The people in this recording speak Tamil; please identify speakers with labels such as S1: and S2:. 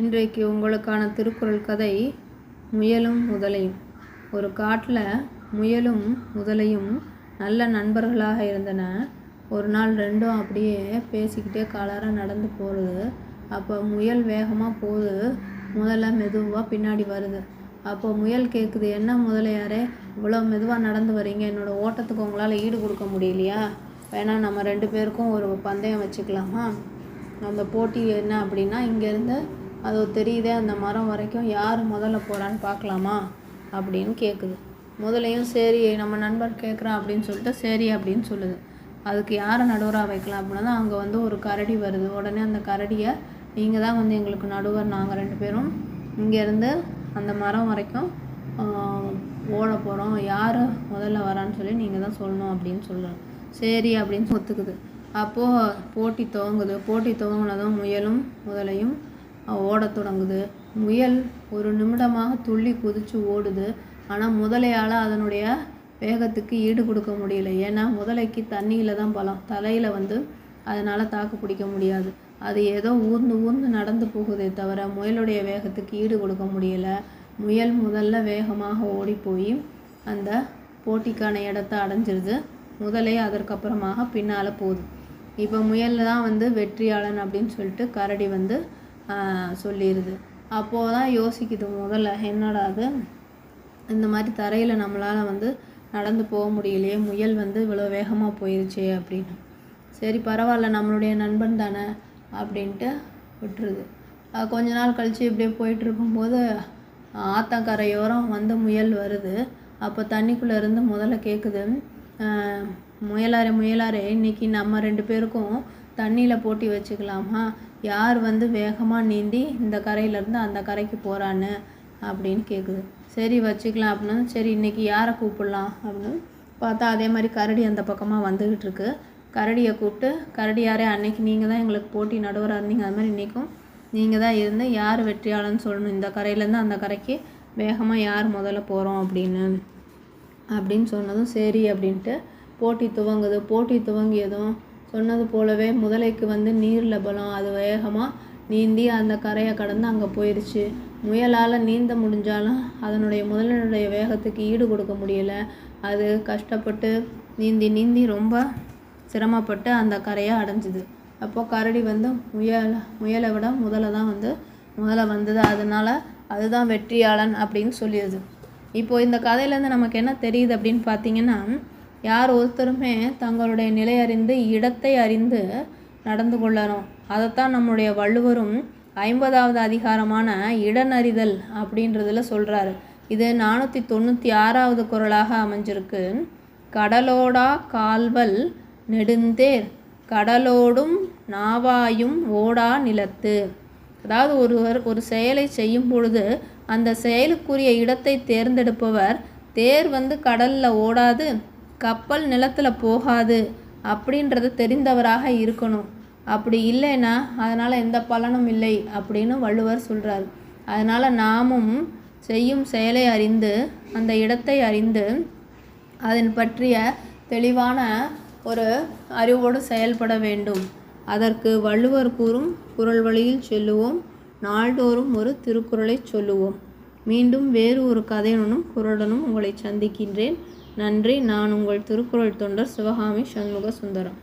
S1: இன்றைக்கு உங்களுக்கான திருக்குறள் கதை முயலும் முதலையும் ஒரு காட்டில் முயலும் முதலையும் நல்ல நண்பர்களாக இருந்தன. ஒரு நாள் ரெண்டும் அப்படியே பேசிக்கிட்டே காலார நடந்து போகிறது அப்போ முயல் வேகமாக போகுது முதல்ல மெதுவாக பின்னாடி வருது. அப்போ முயல் கேட்குது என்ன முதலையாரே இவ்வளோ மெதுவாக நடந்து வரீங்க என்னோடய ஓட்டத்துக்கு உங்களால் ஈடு கொடுக்க முடியலையா? வேணால் நம்ம ரெண்டு பேருக்கும் ஒரு பந்தயம் வச்சுக்கலாமா? அந்த போட்டி என்ன அப்படின்னா இங்கேருந்து அது தெரியுதே அந்த மரம் வரைக்கும் யார் முதல்ல போகிறான்னு பார்க்கலாமா? அப்படின்னு கேட்குது முதலையும் சரி நம்ம நண்பர் கேட்குறான் அப்படின்னு சொல்லிட்டு சரி அப்படின்னு சொல்லுது. அதுக்கு யாரை நடுவராக வைக்கலாம் அப்படின்னா அங்கே வந்து ஒரு கரடி வருது. உடனே அந்த கரடியை நீங்கள் தான் வந்து எங்களுக்கு நடுவர் நாங்கள் ரெண்டு பேரும் இங்கேருந்து அந்த மரம் வரைக்கும் ஓட போகிறோம் யார் முதல்ல வரான்னு சொல்லி நீங்கள் தான் சொல்லணும் அப்படின்னு சொல்லுறோம் சரி அப்படின்னு ஒத்துக்குது. அப்போது போட்டி துவங்குது. போட்டி துவங்கினதும் முயலும் முதலையும் ஓடத் தொடங்குது. முயல் ஒரு நிமிடமாக துள்ளி குதிச்சு ஓடுது. ஆனால் முதலையால் அதனுடைய வேகத்துக்கு ஈடு கொடுக்க முடியல. ஏன்னா முதலைக்கு தண்ணியில் தான் பலம். தலையில் வந்து அதனால் தாக்கு பிடிக்க முடியாது. அது ஏதோ ஊர்ந்து ஊர்ந்து நடந்து போகுதே தவிர முயலுடைய வேகத்துக்கு ஈடு கொடுக்க முடியல. முயல் முதல்ல வேகமாக ஓடி போய் அந்த போட்டிக்கான இடத்த அடைஞ்சிருது. முதலே அதற்கப்புறமாக பின்னால் போகுது. இப்போ முயல் தான் வந்து வெற்றியாளன் அப்படின்னு சொல்லிட்டு கரடி வந்து சொல்லிடுது அப்போது தான் யோசிக்குது முதல்ல என்னடா அது இந்த மாதிரி தரையில் நம்மளால் வந்து நடந்து போக முடியலையே முயல் வந்து இவ்வளோ வேகமாக போயிருச்சே அப்படின்னு. சரி பரவாயில்ல நம்மளுடைய நண்பன் தானே அப்படின்ட்டு விட்டுருது. கொஞ்ச நாள் கழித்து இப்படியே போயிட்டுருக்கும்போது ஆத்தங்கரையோரம் வந்து முயல் வருது. அப்போ தண்ணிக்குள்ளே இருந்து முதல்ல கேட்குது முயலாரே முயலாரே இன்னைக்கு நம்ம ரெண்டு பேருக்கும் தண்ணியில் போட்டி வச்சுக்கலாமா? யார் வந்து வேகமாக நீந்தி இந்த கரையிலேருந்து அந்த கரைக்கு போகிறான்னு அப்படின்னு கேட்குது சரி வச்சுக்கலாம் அப்படின்னு. சரி இன்றைக்கி யாரை கூப்பிடலாம் அப்படின்னு பார்த்தா அதே மாதிரி கரடி அந்த பக்கமாக வந்துக்கிட்டு இருக்கு. கரடியை கூப்பிட்டு கரடி யாரே அன்னைக்கு நீங்கள் தான் எங்களுக்கு போட்டி நடுவராக இருந்தீங்க. அது மாதிரி இன்றைக்கும் நீங்கள் தான் இருந்து யார் வெற்றியாளன்னு சொல்லணும். இந்த கரையிலேருந்து அந்த கரைக்கு வேகமாக யார் முதல்ல போகிறோம் அப்படின்னு அப்படின்னு சொன்னதும் சரி அப்படின்ட்டு போட்டி துவங்குது. போட்டி துவங்கியதும் சொன்னது போலவே முதலைக்கு வந்து நீரில் பலம் அது வேகமாக நீந்தி அந்த கரையை கடந்து அங்கே போயிடுச்சு முயலால் நீந்த முடிஞ்சாலும் அதனுடைய முதலினுடைய வேகத்துக்கு ஈடு கொடுக்க முடியலை. அது கஷ்டப்பட்டு நீந்தி நீந்தி ரொம்ப சிரமப்பட்டு அந்த கரையை அடைஞ்சுது. அப்போ கரடி வந்து முயல் முயலை விட முதலை தான் வந்து முதலை வந்தது. அதனால் அதுதான் வெற்றியாளன் அப்படின்னு சொல்லிடுது இப்போது இந்த கதையிலேருந்து நமக்கு என்ன தெரியுது அப்படின்னு பார்த்தீங்கன்னா யார் ஒருத்தருமே தங்களுடைய நிலை அறிந்து இடத்தை அறிந்து நடந்து கொள்ளணும். அதைத்தான் நம்முடைய வள்ளுவரும் ஐம்பதாவது அதிகாரமான இடனறிதல் அப்படின்றதில் சொல்கிறாரு இது நானூற்றி தொண்ணூற்றி ஆறாவது குரலாக அமைஞ்சிருக்கு. கடலோடா கால்வல் நெடுந்தேர் கடலோடும் நாவாயும் ஓடா நிலத்து. அதாவது ஒருவர் ஒரு செயலை செய்யும் பொழுது அந்த செயலுக்குரிய இடத்தை தேர்ந்தெடுப்பவர் தேர் வந்து கடலில் ஓடாது கப்பல் நிலத்தில் போகாது அப்படின்றத தெரிந்தவராக இருக்கணும். அப்படி இல்லைன்னா அதனால் எந்த பலனும் இல்லை அப்படின்னு வள்ளுவர் சொல்கிறார் அதனால் நாமும் செய்யும் செயலை அறிந்து அந்த இடத்தை அறிந்து அதன் பற்றிய தெளிவான ஒரு அறிவோடு செயல்பட வேண்டும். அதற்கு வள்ளுவர் கூறும் குரல் வழியில் சொல்லுவோம். நாள்தோறும் ஒரு திருக்குறளை சொல்லுவோம். மீண்டும் வேறு ஒரு கதையுடனும் குரலுடனும் உங்களை சந்திக்கின்றேன். நன்றி. நான் உங்கள் திருக்குறள் தொண்டர் சிவகாமி சண்முக சுந்தரம்